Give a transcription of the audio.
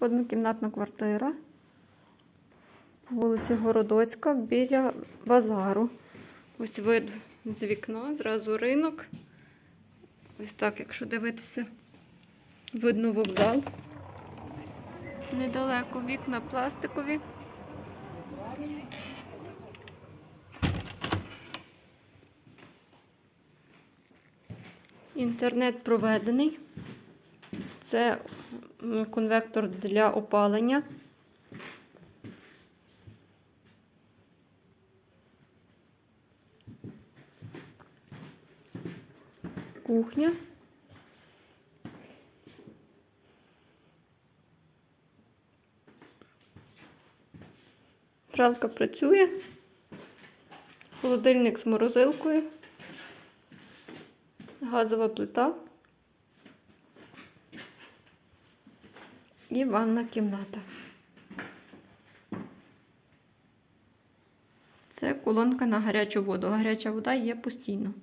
Однокімнатна квартира. По вулиці Городоцька біля базару. Ось вид з вікна, зразу ринок. Ось так, якщо дивитися, видно вокзал. Недалеко вікна пластикові. Інтернет проведений. Це конвектор для опалення. Кухня. Пралка працює. Холодильник з морозилкою. Газова плита. І ванна кімната. Це колонка на гарячу воду. Гаряча вода є постійно.